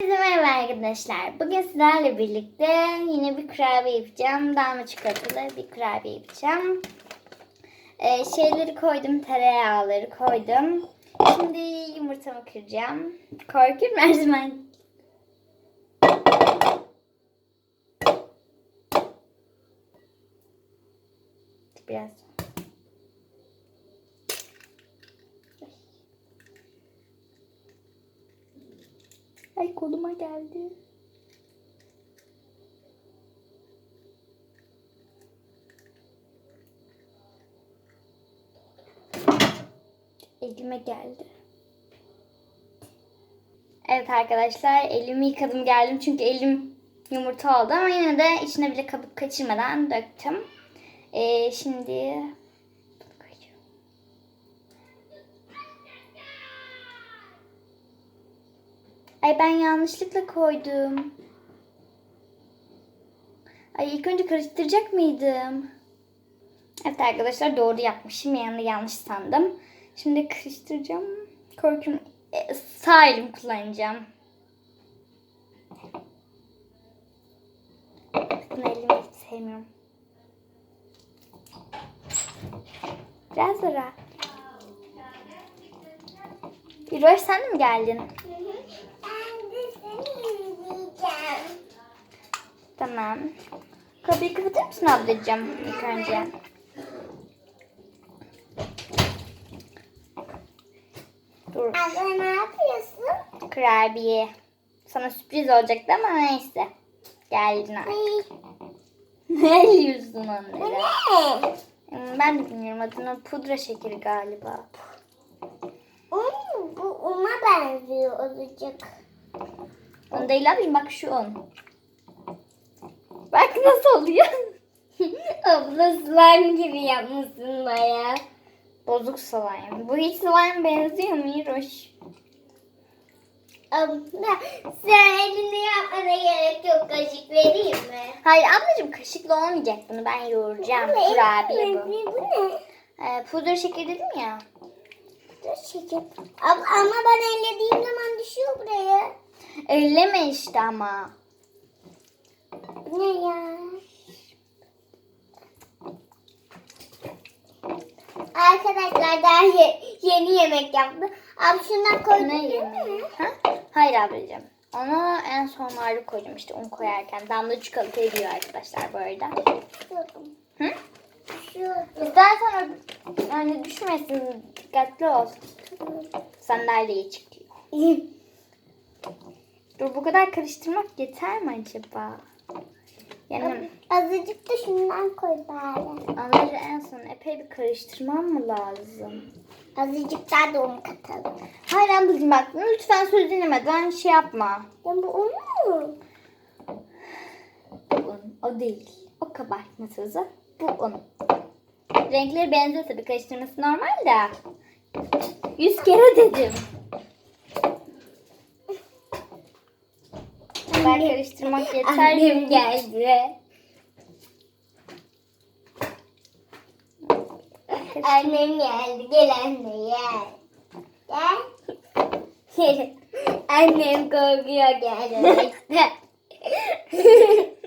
Herkese merhaba arkadaşlar. Bugün sizlerle birlikte yine bir kurabiye yapacağım. Damla çikolatalı bir kurabiye yapacağım. Ee, şeyleri koydum, tereyağları koydum. Şimdi yumurtamı kıracağım. Korkuyorum her zaman. Biraz. Ay koluma geldi. Elime geldi. Evet arkadaşlar elimi yıkadım geldim çünkü elim yumurta oldu ama yine de içine bile kabuk kaçırmadan döktüm. Ee, şimdi Ay ben yanlışlıkla koydum. Ay ilk önce karıştıracak mıydım? Evet arkadaşlar doğru yapmışım. Yani yanlış sandım. Şimdi karıştıracağım. Korkuyorum. E, sağ elim kullanacağım. Bunu elimi hiç sevmiyorum. Biraz da rahat. İroş sen de mi geldin? Tamam. Kapıyı kapatır mısın ablacığım ilk önce? Dur. Abla ne yapıyorsun? Kurabiye. Sana sürpriz olacaktı ama neyse. Geldin artık. Ne yiyorsun onları? ne? Hmm, Ben de bilmiyorum adını. Pudra şekeri galiba. Bu una benziyor azıcık. Onu değil alayım bak şu un. Bak nasıl oluyor. Abla slime gibi yapmışsın baya. Bozuk slime. Bu hiç slime benziyor mu Hiroş? Abla sen elini yapmana gerek yok kaşık vereyim mi? Hayır ablacığım kaşıkla olmayacak bunu. Ben yoğuracağım. Abla, Kurabiye bu. Bu ne? Ee, pudra şekeri dedim ya. Dur şeker. Abla, ama ben ellediğim zaman düşüyor buraya. Elleme işte ama. Ne ya? Arkadaşlar daha ye- yeni yemek yaptı. Abi şundan koydun Ne değil mi? Ha? Hayır ablacığım. Onu en sonlarda koydum işte un koyarken. Damla çikolata ediyor arkadaşlar bu arada. Hı? İstersen yani düşmesin. Dikkatli ol. Sandalyeye çıkıyor. Dur bu kadar karıştırmak yeter mi acaba? Yani Azıcık da şundan koy bari. onları en son epey bir karıştırmam mı lazım? Azıcık daha da un katalım. Hayır ablacığım bak lütfen söz dinlemeden şey yapma. Ya bu un mu? Bu un. O değil. O kabartma tozu. Bu un. Renkleri benziyor tabii karıştırması normal de. Yüz kere dedim. Kadar karıştırmak yeter Annem mi? geldi. Annem geldi. Gel anne gel. Gel. Annem korkuyor gelmekten.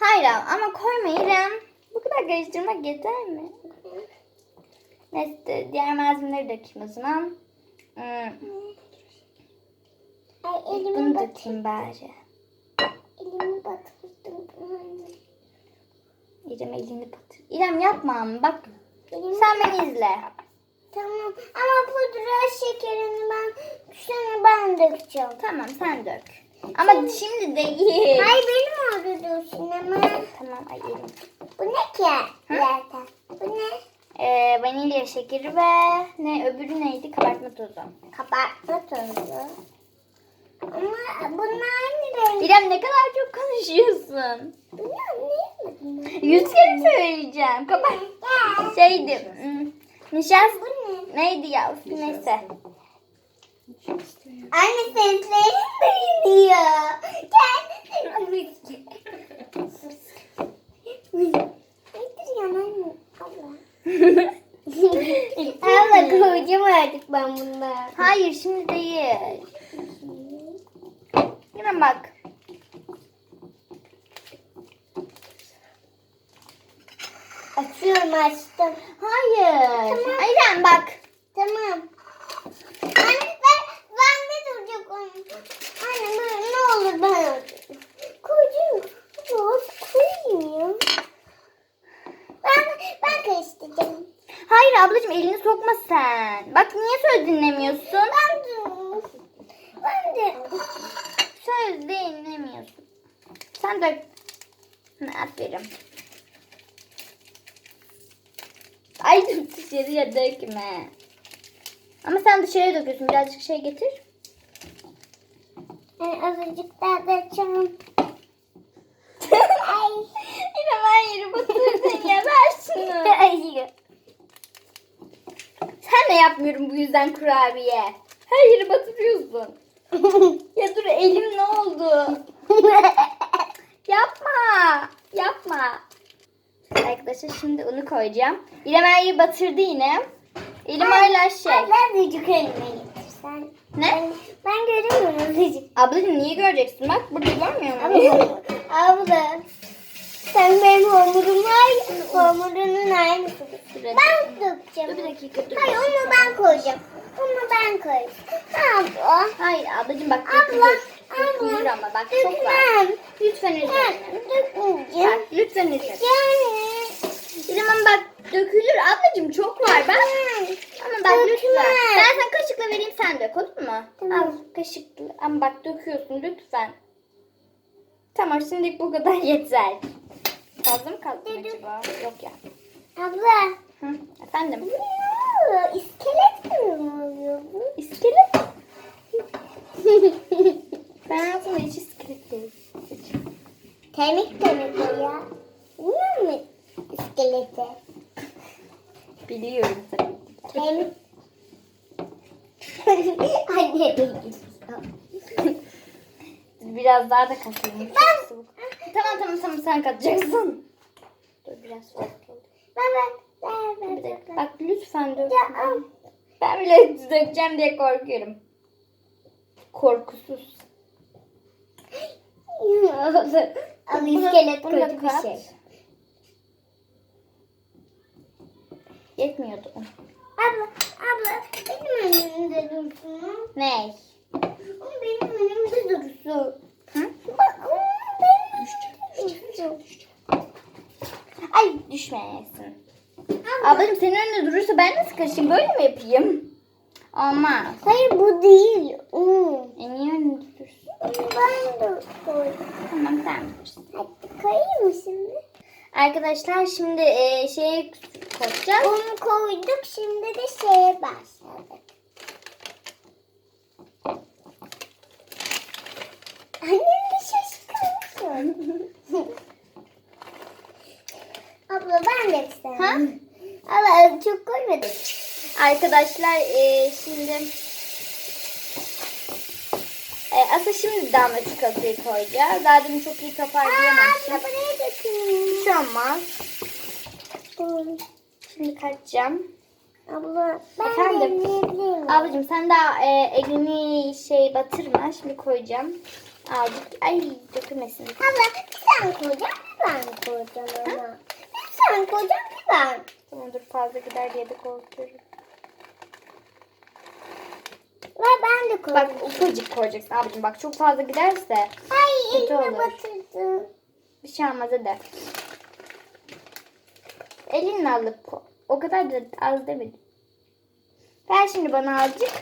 Hayır ama koyma İrem. Bu kadar karıştırmak yeter mi? Neyse diğer malzemeleri dökeyim o zaman. Hmm, Ay elimi bunu bat, dökeyim bari. elimi batırdım. İrem elini batır. İrem yapma ama bak. Elimi... Sen beni izle. Tamam ama pudra şekerini ben şunu ben dökeceğim. Tamam sen dök. Ama şimdi değil. Hayır benim orada dursun ama. Tamam ay elim. Bu ne ki zaten? Bu ne? Ee, vanilya şekeri ve ne öbürü neydi? Kabartma tozu. Kabartma tozu. Ama bunlar aynı renk. İrem ne kadar çok konuşuyorsun. Bunlar ben. Yüz kere söyleyeceğim. Gel. Şeydi. hmm, ne? Neydi ya? Üf, neyse. Anne seslerin duyuluyor. Kendi sesimiz. Nedir ya anne? Allah. Abla koyacağım artık ben bunları. Hayır şimdi değil. Yine bak. Açıyorum açtım. Hayır. Tamam. Aynen bak. Tamam. Anne ben, ben ne duracak? Anne ben, ne olur ben. Koyayım. Yok koyayım ya. Ben, ben karıştıracağım. Hayır ablacığım elini sokma sen. Bak niye söz dinlemiyorsun? Ben de. Ben de. Söz dinlemiyorsun. Sen de Hı, aferin. Ay dışarıya dökme. Ama sen dışarıya döküyorsun. Birazcık şey getir. Yani azıcık daha da açalım. Ay. Yine ben yeri batırdın ya. Ver şunu. Ay. Sen de yapmıyorum bu yüzden kurabiye. Her yeri batırıyorsun. Ya dur elim ne oldu? Yapma. Yapma. Arkadaşlar şimdi unu koyacağım. İrem her yeri batırdı yine. Elim hala şey. Ben azıcık elime getirsen. Ne? Ben, ben göremiyorum azıcık. Ablacığım niye göreceksin? Bak burada görmüyor musun? Abla. Sen benim hamurum var ya. Hamurunun aynısı. Ben Dur dökeceğim. bir dakika dur. Hayır onu ben koyacağım. Onu ben koyacağım. Abla. Hayır ablacığım bak Abla. dökülür. Abla. Dökülür ama bak çok var. Lütfen üzerine. dökmeyeceğim. Bak lütfen üzerine. Yani. İrem ama bak dökülür ablacığım çok var bak. Ama bak lütfen. Ben sana kaşıkla vereyim sen dök olur mu? Tamam. Al kaşıkla. Ama bak döküyorsun lütfen. Tamam şimdilik bu kadar yeter. Fazla mı kaldı acaba? Yok ya. Abla. Hı, efendim? İskelet mi oluyor bu? İskelet. Ben hayatımda hiç iskelet değil. Kemik kemik o ya. Bilmiyor musun iskeleti? Biliyorum tabii. Kemik. Anne Biraz daha da katayım. Ben-. Tamam tamam tamam sen katacaksın. Dur biraz soğuk oldu. Ben ben Ben. Bak lütfen dök. Ben bile dökeceğim diye korkuyorum. Korkusuz. Ama iskelet kötü bir şey. Yetmiyordu. Abla, abla benim önümde dursun. Ne? O benim önümde dursun. Hı? Bak o benim önümde dursun. Ay düşmeyesin. Abla, Ablacığım senin önünde durursa ben nasıl karışayım? Böyle mi yapayım? Olmaz. hayır bu değil. Hmm. E niye önünde durursun? Ben de koydum. Tamam sen bilirsin. Hadi koyayım mı şimdi? Arkadaşlar şimdi e, şeye koyacağız. Onu koyduk şimdi de şeye başladık. Annem bir şaşkınsın. Abla ben de istemem. Ha? Abla çok koymadım. Arkadaşlar e, şimdi e, aslında şimdi damla çikolatayı koyacağız. Daha demin çok iyi Aa, toparlayamamışım. abla buraya dökün. şey olmaz. Şimdi kaçacağım. Abla ben Efendim? Ablacığım sen daha e, elini şey batırma. Şimdi koyacağım. Azıcık. Ay dökülmesin. Abla sen koyacaksın ben koyacağım ama. Sen koyacaksın ben. Tamam dur fazla gider diye de korkuyorum. Ve ben de Bak koyacağım. ufacık koyacaksın abicim. Bak çok fazla giderse Ay elime olur. batırdın. bir şey olmaz hadi. Elinle alıp o kadar da az demedim. Ver şimdi bana azıcık.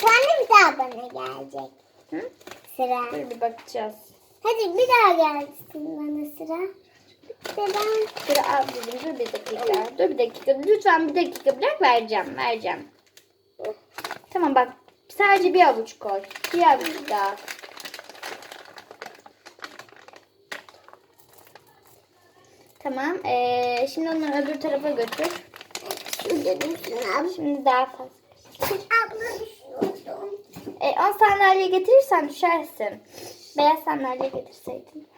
Sonra bir daha bana gelecek Hı? sıra. Dur bir bakacağız. Hadi bir daha gelsin bana sıra. Ben Dur ablacığım dur bir dakika. Dur bir dakika. Lütfen bir dakika bırak vereceğim. Vereceğim. Tamam bak. Sadece bir avuç koy. Bir avuç daha. Tamam. Ee, şimdi onları öbür tarafa götür. Şimdi daha fazla. Abla düşüyordum. E, 10 sandalye getirirsen düşersin. Beyaz sandalye getirseydin.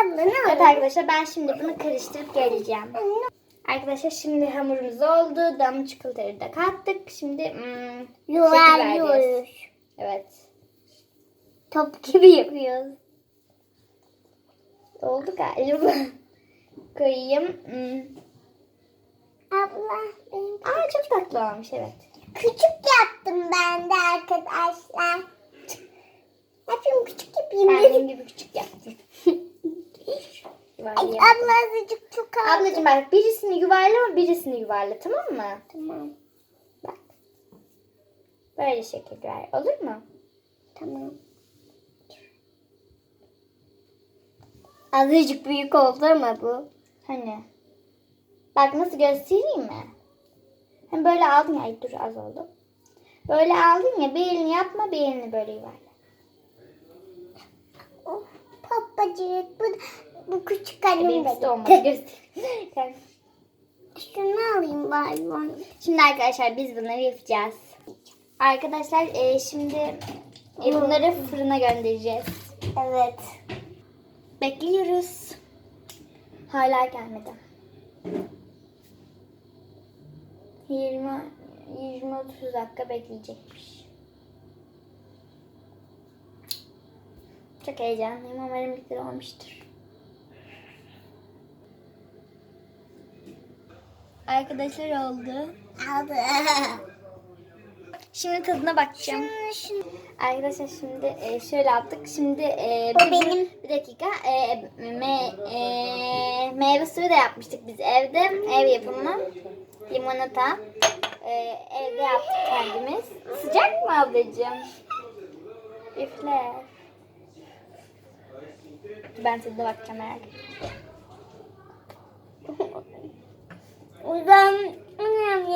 Abla ne Evet arkadaşlar ben şimdi bunu karıştırıp geleceğim. Arkadaşlar şimdi hamurumuz oldu. Damla çikolatayı da kattık. Şimdi hmm, şekil. Yuvarlıyoruz. Evet. Top gibi yapıyoruz. Oldu galiba. Koyayım. Hmm. Abla benim Aa çok tatlı olmuş evet. küçük yaptım ben de arkadaşlar. Yapayım küçük yapayım. Kendim gibi küçük yaptım. Ay, Yuvarlayamadım. abla azıcık çok az. Ablacığım bak birisini yuvarlama birisini yuvarla tamam mı? Tamam. Bak. Böyle şekil ver. Olur mu? Tamam. Azıcık büyük oldu ama bu. Hani. Bak nasıl göstereyim mi? Hem böyle aldın ya. Ay, dur az oldu. Böyle aldın ya bir elini yapma bir elini böyle yuvarla. Oh, papacık. Bu, bu küçük annem de. Gel. Şunu alayım bari ben. Şimdi arkadaşlar biz bunları yapacağız. Arkadaşlar e, şimdi e, bunları fırına göndereceğiz. Evet. Bekliyoruz. Hala gelmedi. 20 20 30 dakika bekleyecekmiş. Çok heyecanlıyım. Umarım güzel olmuştur. Arkadaşlar oldu. Aldı. Şimdi tadına bakacağım. Şunu şunu. Arkadaşlar şimdi e, şöyle yaptık. Şimdi e, Bu bir, benim. bir dakika e, me, e, meyve suyu da yapmıştık biz evde. Ev yapımı. Limonata. E, evde yaptık kendimiz. Sıcak mı ablacığım? Üfle. Ben tadına bakacağım merak. Uzan.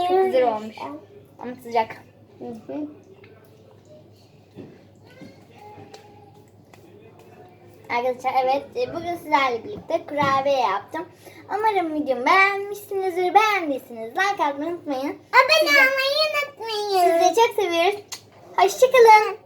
Çok güzel olmuş. Ama sıcak. Hı hı. Arkadaşlar evet e, bugün sizlerle birlikte kurabiye yaptım. Umarım videomu beğenmişsinizdir. Beğendiyseniz like atmayı unutmayın. Abone olmayı unutmayın. Sizleri çok seviyoruz. Hoşçakalın.